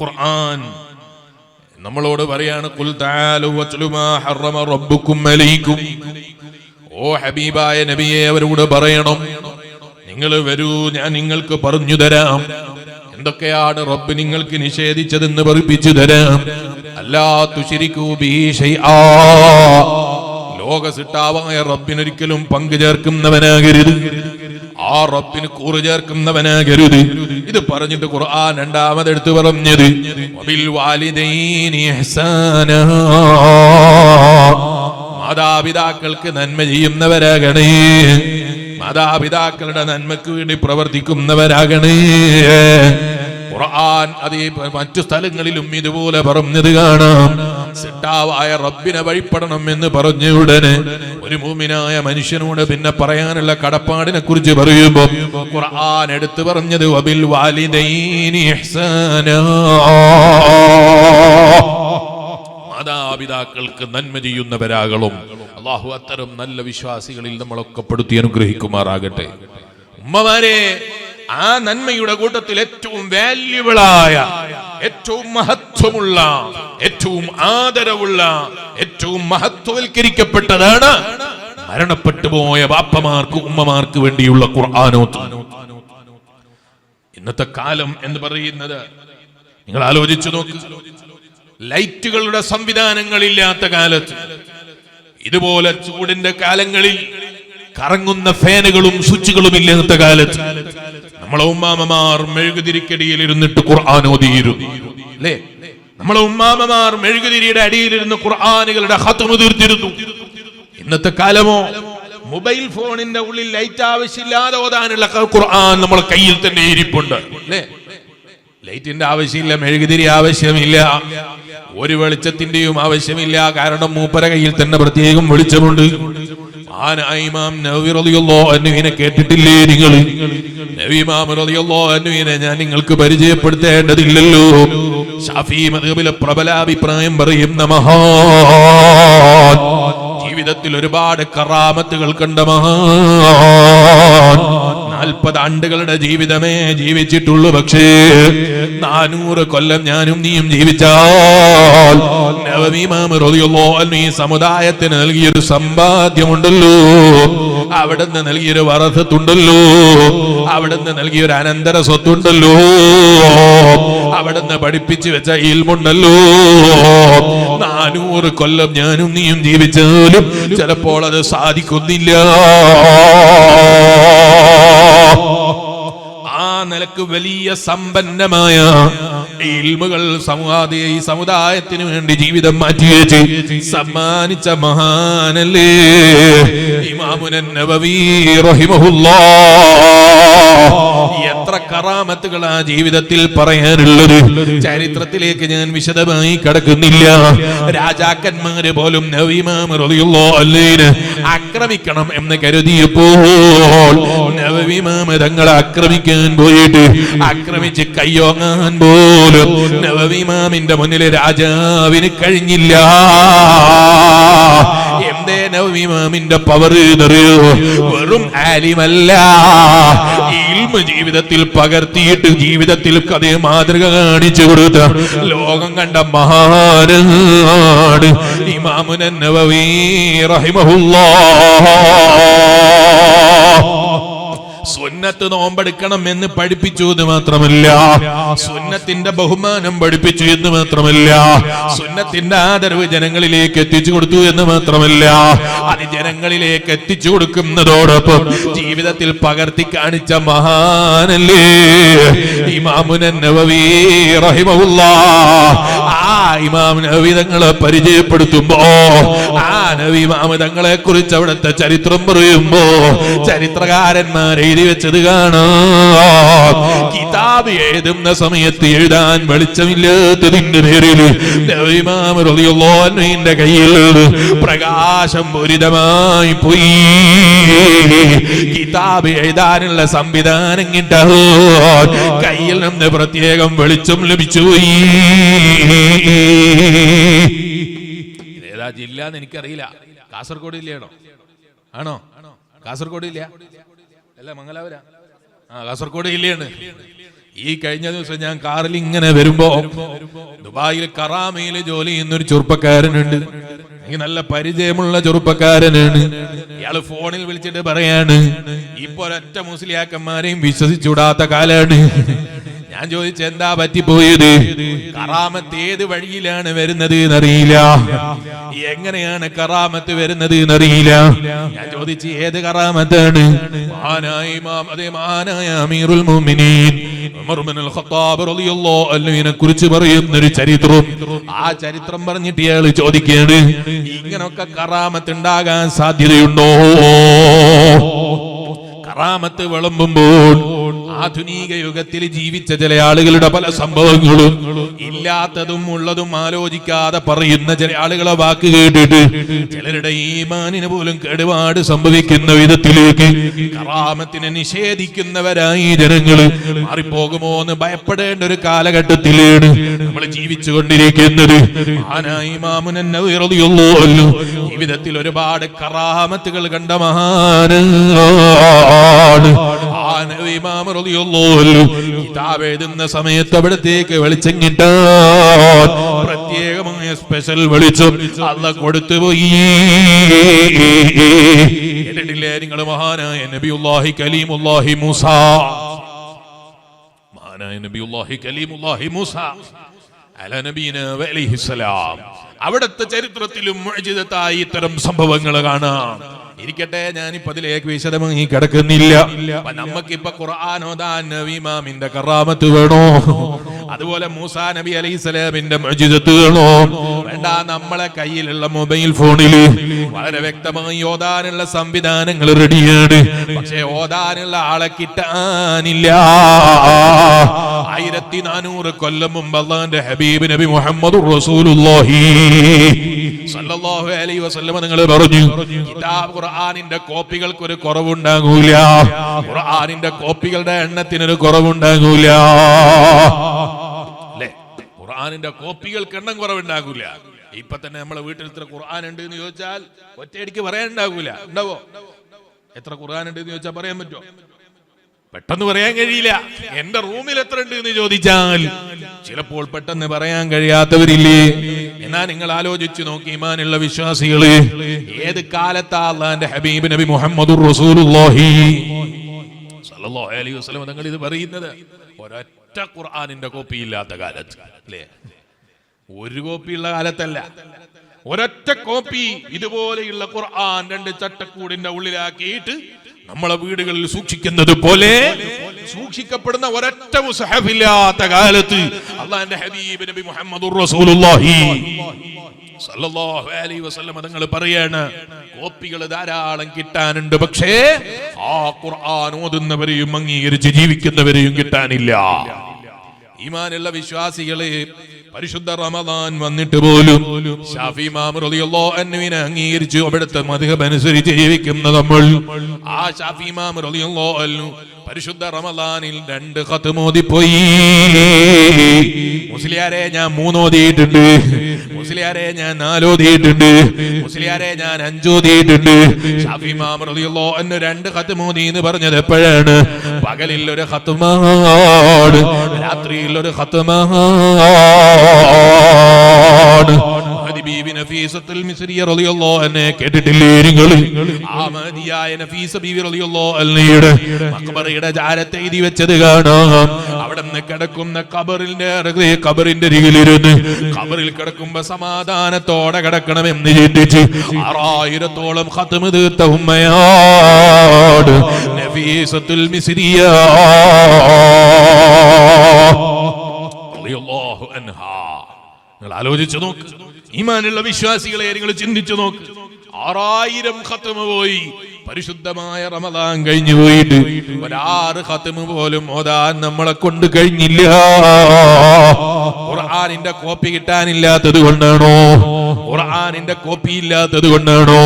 ഖുർആൻ. നമ്മളോട് പറയാണ് തആലു ഹറമ റബ്ബുക്കും ഓ ഹബീബായ നബിയെ അവരോട് പറയണം നിങ്ങൾ വരൂ ഞാൻ നിങ്ങൾക്ക് പറഞ്ഞു തരാം. എന്തൊക്കെയാണ് റബ്ബ് നിങ്ങൾക്ക് നിഷേധിച്ചതെന്ന് പറിപ്പിച്ചു തരാം. അല്ലാ തുശിരിക്കൂ ലോക സിട്ടാവായ റബ്ബിനൊരിക്കലും പങ്കു ചേർക്കുന്നവനാകരുത്. ആ റബ്ബിന് കൂറ് ചേർക്കുന്നവനാകരുത്. ഇത് പറഞ്ഞിട്ട് ഖുർആൻ രണ്ടാമതെടുത്ത് പറഞ്ഞത്. വബിൽ വാലിദൈനി ഇഹ്സാനാ. മാതാപിതാക്കൾക്ക് നന്മ ചെയ്യുന്നവരാകണേ. മാതാപിതാക്കളുടെ നന്മക്ക് വേണ്ടി പ്രവർത്തിക്കുന്നവരാകണേ. ഖുർആൻ അത് മറ്റു സ്ഥലങ്ങളിലും ഇതുപോലെ പറഞ്ഞത് കാണാം. സിട്ടാവായ റബ്ബിനെ വഴിപ്പെടണം എന്ന് പറഞ്ഞ ഉടനെ ഒരു മൂമിനായ മനുഷ്യനോട് പിന്നെ പറയാനുള്ള കടപ്പാടിനെ കുറിച്ച് പറയുമ്പോ ഖുർആൻ എടുത്തു പറഞ്ഞത് വബിൽ വാലിദൈനി മാതാപിതാക്കൾക്ക് നന്മ ചെയ്യുന്നവരാകളും അള്ളാഹു അത്തരം നല്ല വിശ്വാസികളിൽ നമ്മളൊക്കെ പെടുത്തി അനുഗ്രഹിക്കുമാറാകട്ടെ. ഉമ്മമാരെ ആ നന്മയുടെ കൂട്ടത്തിൽ ഏറ്റവും വാല്യുബിളായ ഏറ്റവും മഹത്വമുള്ള ഏറ്റവും ആദരവുള്ള ഏറ്റവും മഹത്വവൽക്കരിക്കപ്പെട്ടതാണ് മരണപ്പെട്ടു പോയ ബാപ്പമാർക്ക് ഉമ്മമാർക്ക് വേണ്ടിയുള്ള ഖുർആാനോത്ത് ഇന്നത്തെ കാലം എന്ന് പറയുന്നത് നിങ്ങൾ ആലോചിച്ചു നോക്ക്. ലൈറ്റുകളുടെ സംവിധാനങ്ങളില്ലാത്ത കാലത്ത് ഇതുപോലെ ചൂടിന്റെ കാലങ്ങളിൽ കറങ്ങുന്ന ഫാനുകളും സ്വിച്ചുകളും ഇല്ലാത്ത കാലത്ത് നമ്മളെ ഉമ്മാമമാർ മെഴുകുതിരിക്കടിയിൽ ഇരുന്നിട്ട് ഖുർആൻ ഓതിയിരുന്നു. അല്ലേ? നമ്മളെ ഉമ്മാമമാർ മെഴുകുതിരിയുടെ അടിയിലിരുന്ന് ഖുർആാനുകളുടെ ഹത്തുമ തീർത്തിരുന്നു. ഇന്നത്തെ കാലമോ? മൊബൈൽ ഫോണിന്റെ ഉള്ളിൽ ലൈറ്റ് ആവശ്യമില്ലാതെ ഓതാനുള്ള ഖുർആൻ നമ്മളെ കയ്യിൽ തന്നെ ഇരിപ്പുണ്ട്. അല്ലേ? ലൈറ്റിന്റെ ആവശ്യമില്ല മെഴുകുതിരി ആവശ്യമില്ല ഒരു വെളിച്ചത്തിന്റെയും ആവശ്യമില്ല. കാരണം മൂപ്പര കയ്യിൽ തന്നെ പ്രത്യേകം വെളിച്ചമുണ്ട്. കേട്ടിട്ടില്ലേ നിങ്ങൾ ഞാൻ നിങ്ങൾക്ക് പരിചയപ്പെടുത്തേണ്ടതില്ലല്ലോ. ഷാഫി മദ്ഹബിലെ പ്രബല അഭിപ്രായം പറയുന്ന മഹാൻ ജീവിതത്തിൽ ഒരുപാട് കറാമത്തുകൾ കണ്ട മഹാൻ. നാൽപ്പത് ആണ്ടുകളുടെ ജീവിതമേ ജീവിച്ചിട്ടുള്ളൂ. പക്ഷേ നാനൂറ് കൊല്ലം ഞാനും നീയും ജീവിച്ചാൽ ഈ സമുദായത്തിന് നൽകിയൊരു സമ്പാദ്യമുണ്ടല്ലോ. അവിടുന്ന് നൽകിയൊരു വറസത്തുണ്ടല്ലോ. അവിടുന്ന് നൽകിയൊരു അനന്തര സ്വത്തുണ്ടല്ലോ. അവിടുന്ന് പഠിപ്പിച്ചു വെച്ച ഇൽമുണ്ടല്ലോ. നാനൂറ് കൊല്ലം ഞാനും നീയും ജീവിച്ചാലും ചിലപ്പോൾ അത് സാധിക്കുന്നില്ല. നിലയ്ക്ക് വലിയ സമ്പന്നമായ ഇൽമുകൾ സമൂഹാദി ഈ സമുദായത്തിന് വേണ്ടി ജീവിതം മാറ്റിവെച്ച് സമ്മാനിച്ച മഹാനല്ലേ? ഇമാമുനൻ നബവി റഹിമഹുല്ലാ. എത്ര കറാമത്തുകൾ ആ ജീവിതത്തിൽ പറയാനുള്ളത്? ചരിത്രത്തിലേക്ക് ഞാൻ വിശദമായി കടക്കുന്നില്ല. രാജാക്കന്മാര് പോലും ആക്രമിക്കണം എന്ന് കരുതിയപ്പോൾ നവവിമാമ തങ്ങളെ ആക്രമിക്കാൻ പോയിട്ട് ആക്രമിച്ച് കയ്യോങ്ങാൻ പോലും നവവിമാമിന്റെ മുന്നിൽ രാജാവിന് കഴിഞ്ഞില്ല. എന്തേ നവവിമാമിന്റെ പവർ എന്നറിയോ വെറും ആലിമല്ല. ഇൽമ ജീവിതത്തിൽ പകർത്തിയിട്ട് ജീവിതത്തിൽ അതേ മാതൃക കാണിച്ചു കൊടുത്ത ലോകം കണ്ട മഹാനാണ് ഇമാമുനവീ റഹിമഹുല്ലാ. സുന്നത്ത് നോമ്പെടുക്കണം എന്ന് പഠിപ്പിച്ചു എന്ന് മാത്രമല്ല. സുന്നത്തിന്റെ ബഹുമാനം പഠിപ്പിച്ചു എന്ന് മാത്രമല്ല. സുന്നത്തിന്റെ ആദരവ് ജനങ്ങളിലേക്ക് എത്തിച്ചു കൊടുത്തു എന്ന് മാത്രമല്ല. അത് ജനങ്ങളിലേക്ക് എത്തിച്ചു കൊടുക്കുന്നതോടൊപ്പം ജീവിതത്തിൽ പകർത്തി കാണിച്ച മഹാനല്ലേ? ഇമാമുനൻ റഹിമുള്ള ആ ഇമാം നബി തങ്ങളെ പരിചയപ്പെടുത്തുമ്പോ ആ നബി ഇമാമ തങ്ങളെ കുറിച്ച് അവിടുത്തെ ചരിത്രം പറയുമ്പോ ചരിത്രകാരന്മാർ എഴുതി വെച്ചത് കാണോ. കിതാബ് എഴുതുന്ന സമയത്ത് എഴുതാൻ വെളിച്ചമില്ലാത്തതിന്റെ പേരിൽ റളിയല്ലാഹു കയ്യിൽ പ്രകാശം പൂരിതമായി പോയി. കിതാബ് എഴുതാനുള്ള സംവിധാനം കിട്ടോ കയ്യിൽ നിന്ന് പ്രത്യേകം വെളിച്ചം ലഭിച്ചു പോയി. ഏതാ ജില്ല എന്ന് എനിക്കറിയില്ല. കാസർഗോഡ് ജില്ലയാണോ? ആണോ? കാസർഗോഡ് ഇല്ല അല്ല മംഗലാപുര. ആ കാസർഗോഡ് ജില്ലയാണ് ഈ കഴിഞ്ഞ ദിവസം ഞാൻ കാറിൽ ഇങ്ങനെ വരുമ്പോ ദുബായിൽ കറാമയിൽ ജോലി ചെയ്യുന്ന ഒരു ചെറുപ്പക്കാരനുണ്ട്. എനിക്ക് നല്ല പരിചയമുള്ള ചെറുപ്പക്കാരനാണ്. ഇയാൾ ഫോണിൽ വിളിച്ചിട്ട് പറയാണ് ഇപ്പൊ ഒരൊറ്റ മുസ്ലിയാക്കന്മാരെയും വിശ്വസിച്ചുവിടാത്ത കാലാണ്. ഞാൻ ചോദിച്ച എന്താ പറ്റിപ്പോയത്? കറാമത്ത് ഏത് വഴിയിലാണ് വരുന്നത് എന്നറിയില്ല. എങ്ങനെയാണ് കറാമത്ത് വരുന്നത് എന്നറിയില്ല. ഞാൻ ചോദിച്ചു ഏത് കറാമത്താണ്? മഹാനായ അതേ മഹാനായ അമീറുൽ മുഅ്മിനീൻ കുറിച്ച് പറയുന്ന ഒരു ചരിത്രം. ആ ചരിത്രം പറഞ്ഞിട്ട് ഇയാൾ ചോദിക്കുകയാണ് ഇങ്ങനൊക്കെ കറാമത്ത് ഉണ്ടാകാൻ സാധ്യതയുണ്ടോ? കറാമത്ത് വിളമ്പുമ്പോൾ ആധുനിക യുഗത്തിൽ ജീവിച്ച ചില ആളുകളുടെ പല സംഭവങ്ങളും ഇല്ലാത്തതും ഉള്ളതും ആലോചിക്കാതെ പറയുന്ന ചില ആളുകളെ വാക്ക് കേട്ടിട്ട് ചിലരുടെ ഈമാനിന് പോലും കേടുപാട് സംഭവിക്കുന്ന വിധത്തിലേക്ക് കറാമത്തിനെ നിഷേധിക്കുന്നവരായി ജനങ്ങൾ മാറിപ്പോകുമോ എന്ന് ഭയപ്പെടേണ്ട ഒരു കാലഘട്ടത്തിലാണ് നമ്മൾ ജീവിച്ചു കൊണ്ടിരിക്കുന്നത് ജീവിതത്തിൽ ഒരുപാട് കറാമത്തുകൾ കണ്ട മഹാനാണ്. ആ നബി ഇമാം റളിയല്ലാഹു അൻഹു. കിതാബ് എഴുതുന്ന സമയത്ത് അവിടത്തേക്ക് വെളിച്ചം കിട്ടാൻ പ്രത്യേകമായ സ്പെഷ്യൽ വെളിച്ചം. അല്ല കൊടുത്തുപോയി കേട്ടിട്ടില്ലേ നിങ്ങൾ മഹാനായ നബിയുല്ലാഹി കലീമുല്ലാഹി മൂസ? മഹാനായ നബിയുല്ലാഹി കലീമുല്ലാഹി മൂസ. അല നബീന അലൈഹിസ്സലാം അവിടുത്തെ ചരിത്രത്തിലും മുഅ്ജിസത്തായി ഇത്തരം സംഭവങ്ങൾ കാണാം. ഇരിക്കട്ടെ ഞാനിപ്പോ അതിലേക്ക് വിശദമായി കിടക്കുന്നില്ല. നമുക്കിപ്പൊ ഖുർആൻ ഓതാൻ നബിമാമിന്റെ കറാമത്ത് വേണോ? അതുപോലെ മൂസാ നബി അലൈഹി സ്വലാമിന്റെ മുഅ്ജിസത്ത് വേണോ? വേണ്ട നമ്മളെ കയ്യിലുള്ള മൊബൈൽ ഫോണിൽ വളരെ വ്യക്തമായി ഓതാനുള്ള സംവിധാനങ്ങൾ റെഡിയാണ്. പക്ഷെ ഓതാനുള്ള ആളെ കിട്ടാനില്ല. ആയിരത്തി നാനൂറ് കൊല്ലം മുമ്പ് അള്ളാന്റെ ഹബീബ് നബി മുഹമ്മദ് റസൂലുള്ളാഹി സല്ലല്ലാഹു അലൈഹി വസല്ലമ നിങ്ങൾ പറഞ്ഞു കിതാബ് ഖുർആനിന്റെ കോപ്പികൾക്ക് ഒരു കുറവുണ്ടാകൂല. ഖുർആനിന്റെ കോപ്പികളുടെ എണ്ണത്തിനൊരു കുറവുണ്ടാകൂല. ഖുർആനിന്റെ കോപ്പികൾക്ക് എണ്ണം കുറവുണ്ടാകൂല. ഇപ്പൊ തന്നെ നമ്മളെ വീട്ടിൽ ഇത്ര ഖുർആൻ ഉണ്ട് എന്ന് ചോദിച്ചാൽ ഒറ്റയടിക്ക് പറയാനുണ്ടാകൂല. ഉണ്ടാവോ? എത്ര ഖുർആൻ ഉണ്ട് എന്ന് ചോദിച്ചാൽ പറയാൻ പറ്റുമോ? പെട്ടെന്ന് പറയാൻ കഴിയില്ല. എന്റെ റൂമിൽ എത്ര ഉണ്ട് എന്ന് ചോദിച്ചാൽ ചിലപ്പോൾ പെട്ടെന്ന് പറയാൻ കഴിയാത്തവരില്ലേ? എന്നാ നിങ്ങൾ ആലോചിച്ചു നോക്കി ഇമാനുള്ള വിശ്വാസികൾ. ഏത് കാലത്താ അള്ളാന്റെ ഹബീബ് നബി മുഹമ്മദ് റസൂലുള്ളാഹി? സല്ലല്ലാഹു അലൈഹി വസല്ലം നിങ്ങൾ ഇത് പറയുന്നത്. ഒരൊറ്റ ഖുർആനിന്റെ കോപ്പി ഇല്ലാത്ത കാലത്ത് അല്ലേ? ഒരു കോപ്പി ഉള്ള കാലത്തല്ല. ഒരൊറ്റ കോപ്പി ഇതുപോലെയുള്ള ഖുർആൻ രണ്ട് ചട്ടക്കൂടിന്റെ ഉള്ളിലാക്കിയിട്ട് നമ്മളെ വീടുകളിൽ സൂക്ഷിക്കുന്നത് പോലെ സൂക്ഷിക്കപ്പെടുന്ന ഒരൊറ്റ മുസഹഫില്ലാത്ത കാലത്ത് അള്ളാന്റെ ഹബീബ് നബി മുഹമ്മദ് റസൂലുള്ളാഹി അലൈഹി വസല്ലം തങ്ങൾ പറയാണ് കോപ്പികൾ ധാരാളം കിട്ടാനുണ്ട് പക്ഷേ ആ ഖുർആൻ ഓതുന്നവരെയും അംഗീകരിച്ച് ജീവിക്കുന്നവരെയും കിട്ടാനില്ല. ഈമാനുള്ള വിശ്വാസികളെ പരിശുദ്ധ റമദാൻ വന്നിട്ട് പോലും ഷാഫി ഇമാം റളിയല്ലാഹു അൻഹുവിനെ അംഗീകരിച്ചു അവിടുത്തെ മദ്ഹബ് അനുസരിച്ച് ജീവിക്കുന്ന നമ്മൾ. ആ ഷാഫി ഇമാം അല്ലു പരിശുദ്ധ റമദാനിൽ രണ്ട് ഖത്മോദി പോയി മുസ്ലിയാരെ ഞാൻ മൂന്നോതിയിട്ടുണ്ട് മുസ്ലിയാരെ ഞാൻ നാലോതിയിട്ടുണ്ട്. മുസ്ലിയാരെ ഞാൻ അഞ്ചോതിയിട്ടുണ്ട്. ഷാഫി ഇമാം റളിയല്ലാഹു അൻഹു രണ്ട് ഖത്മോദി എന്ന് പറഞ്ഞത് എപ്പോഴാണ്? പകലിൽ ഒരു ഹത്തുമാണ് രാത്രിയിൽ ഒരു ഖത്മാണ് മഹദി ബീബി നഫീസത്തുൽ മിസ്രിയ റളിയല്ലാഹു നഫീസ റളിയല്ലാഹു അൻഹയുടെ കാണാം. അവിടെ കിടക്കുമ്പോ സമാധാനത്തോടെ കിടക്കണമെന്ന് ചിന്തിച്ച് ആറായിരത്തോളം ഖത്മ് തീർത്ത ഉമ്മയാട് നഫീസത്തുൽ മിസ്രിയ. റളിയല്ലാഹു നിങ്ങൾ ആലോചിച്ചു നോക്ക്. ഈമാനുള്ള വിശ്വാസികളെ നിങ്ങൾ ചിന്തിച്ചു നോക്ക്. ആറായിരം ഖത്തമ പോയി. പരിശുദ്ധമായ റമദാൻ കഴിഞ്ഞു പോയിട്ട് ഒരാറ് ഖത്തമ പോലും ഓതാൻ നമ്മളെ കൊണ്ട് കഴിഞ്ഞില്ല. ഖുർആാനിന്റെ കോപ്പി കിട്ടാനില്ലാത്തത് കൊണ്ടാണോ? ഖുർആാനിന്റെ കോപ്പി ഇല്ലാത്തത് കൊണ്ടാണോ?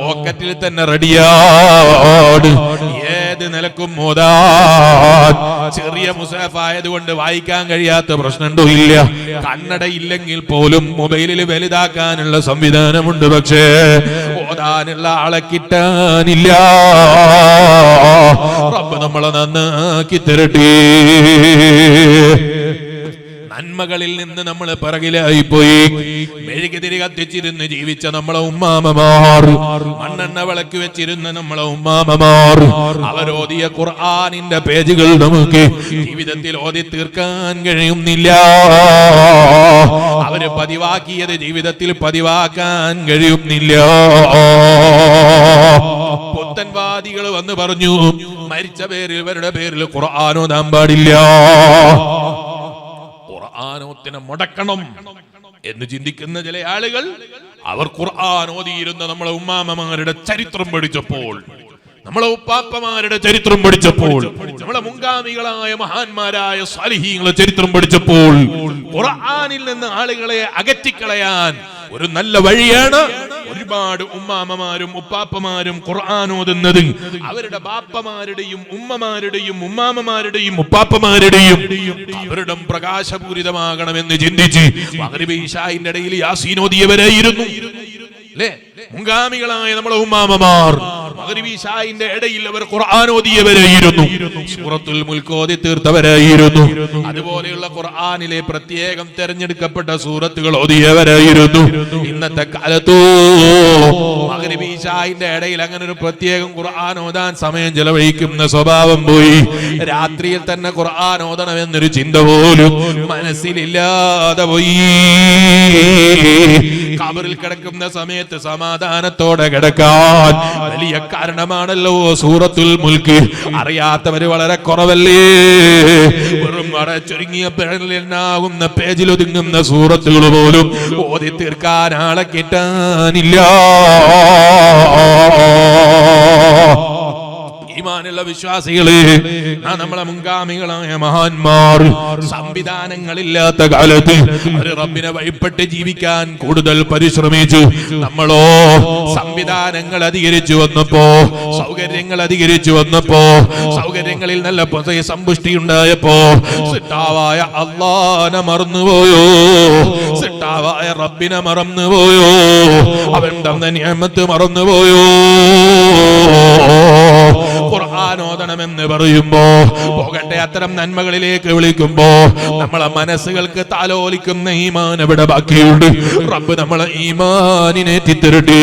പോക്കറ്റിൽ തന്നെ റെഡിയാണ് ഏത് നിലക്കും ചെറിയ മുസാഫ് ആയതുകൊണ്ട് വായിക്കാൻ കഴിയാത്ത പ്രശ്നമുണ്ടോ ഇല്ല. കണ്ണട ഇല്ലെങ്കിൽ പോലും മൊബൈലിൽ വലുതാക്കാനുള്ള സംവിധാനമുണ്ട് പക്ഷേ ഓതാനുള്ള ആളെ കിട്ടാനില്ല. റബ്ബ് നമ്മളെ നന്നാക്കി തരട്ടെ. നന്മകളിൽ നിന്ന് നമ്മൾ പിറകിലായി പോയി മെഴുകുതിരി കത്തിച്ചിരുന്ന് ജീവിച്ച നമ്മളെ ഉമ്മാമമാർ. മണ്ണെണ്ണ വിളക്ക് വെച്ചിരുന്ന നമ്മളെ ഉമ്മാമമാർ. അവരോദിയ ഖുർആാനിന്റെ പേജുകൾ നമുക്ക് ജീവിതത്തിൽ ഓതി തീർക്കാൻ കഴിയുന്നില്ല. അവർ പതിവാക്കിയത് ജീവിതത്തിൽ പതിവാക്കാൻ കഴിയുന്നില്ല. പുത്തൻവാദികൾ വന്ന് പറഞ്ഞു മരിച്ച പേരിൽ ഇവരുടെ പേരിൽ ഖുർആാനോദാൻ പാടില്ല. ഖുർആാനോത്തിനെ മുടക്കണം എന്ന് ചിന്തിക്കുന്ന ചില ആളുകൾ അവർ ഖുർആൻ ഓതിയിരുന്ന നമ്മളെ ഉമ്മാമമാരുടെ ചരിത്രം പഠിച്ചപ്പോൾ നമ്മളെ ഉപ്പാപ്പമാരുടെ ചരിത്രം പഠിച്ചപ്പോൾ നമ്മളെ മുൻഗാമികളായ മഹാന്മാരായ സാലിഹീങ്ങളെ ചരിത്രം പഠിച്ചപ്പോൾ ഖുർആനിൽ നിന്ന് ആളുകളെ അകറ്റിക്കളയാൻ ഒരു നല്ല വഴിയാണ് ഒരുപാട് ഉമ്മാമ്മമാരും ഉപ്പാപ്പമാരും ഖുർആൻ ഓതുന്നത്. അവരുടെ ബാപ്പമാരുടെയും ഉമ്മമാരുടെയും ഉമ്മാമ്മമാരുടെയും ഉപ്പാപ്പമാരുടെയും അവരുടെ പ്രകാശപൂരിതമാകണമെന്ന് ചിന്തിച്ച് മഗ്രിബ് ഇടയിൽ യാസീനോദിയവരായിരുന്നു അല്ലേ? മുൻഗാമികളായ നമ്മളെ ഉമ്മാമമാർ. മഗ്രിബ് ഇശായിന്റെ ഇടയിൽ അവർ ഖുർആൻ ഓതിയവരായിരുന്നു. സൂറത്തുൽ മുൽക്ക് ഓതി തീർത്തവരായിരുന്നു അതുപോലെയുള്ള ഖുർആനിലെ പ്രത്യേകം തെരഞ്ഞെടുക്കപ്പെട്ട സൂറത്തുകൾ ഓതിയവരായിരുന്നു. ഇന്നത്തെ കാലത്തോ മഗ്രിബ് ഇശായിന്റെ ഇടയിൽ അങ്ങനെ ഒരു പ്രത്യേകം ഖുർആൻ ഓതാൻ സമയം ചെലവഴിക്കുന്ന സ്വഭാവം പോയി. രാത്രിയിൽ തന്നെ ഖുർആൻ ഓതണം എന്നൊരു ചിന്ത പോലും മനസ്സിലില്ലാതെ പോയി. കബറിൽ കിടക്കുന്ന സമയത്ത് സമാധാനത്തോടെ കിടക്കാൻ വലിയ കാരണമാണല്ലോ സൂറത്തുൽ മുൽക്ക് അറിയാത്തവര് വളരെ കുറവല്ലേ? വെറും വളരെ ചുരുങ്ങിയ പേരിലെണ്ണാകുന്ന പേജിൽ ഒതുങ്ങുന്ന സൂറത്തുകൾ പോലും ഓതി തീർക്കാൻ ആളെ കിട്ടാനില്ല. ഈമാനുള്ള വിശ്വാസികളെ നമ്മളെ മുൻഗാമികളായ മഹാന്മാർ സംവിധാനങ്ങളില്ലാത്ത കാലത്ത് ഒരു റബ്ബിനെ വഴിപ്പെട്ട് ജീവിക്കാൻ കൂടുതൽ പരിശ്രമിച്ചു. നമ്മളോ സംവിധാനങ്ങൾ അധികരിച്ചു വന്നപ്പോ സൗകര്യങ്ങൾ അധികരിച്ചു വന്നപ്പോ സൗകര്യങ്ങളിൽ നല്ല സമ്പുഷ്ടി ഉണ്ടായപ്പോ സിട്ടാവായ അള്ളാനെ മറന്നുപോയോ? സിട്ടാവായ റബ്ബിനെ മറന്നുപോയോ? അവൻ തന്ന നിയമത്ത് മറന്നുപോയോ? ഖുർആൻ പറയുമ്പോ പോകട്ടെ അത്തരം നന്മകളിലേക്ക് വിളിക്കുമ്പോ നമ്മളെ മനസ്സുകൾക്ക് താലോലിക്കുന്ന ഈമാൻ ഇവിടെ ബാക്കിയുണ്ട്? റബ്ബ് നമ്മളെ ഈമാനിനെ തിത്തരട്ടെ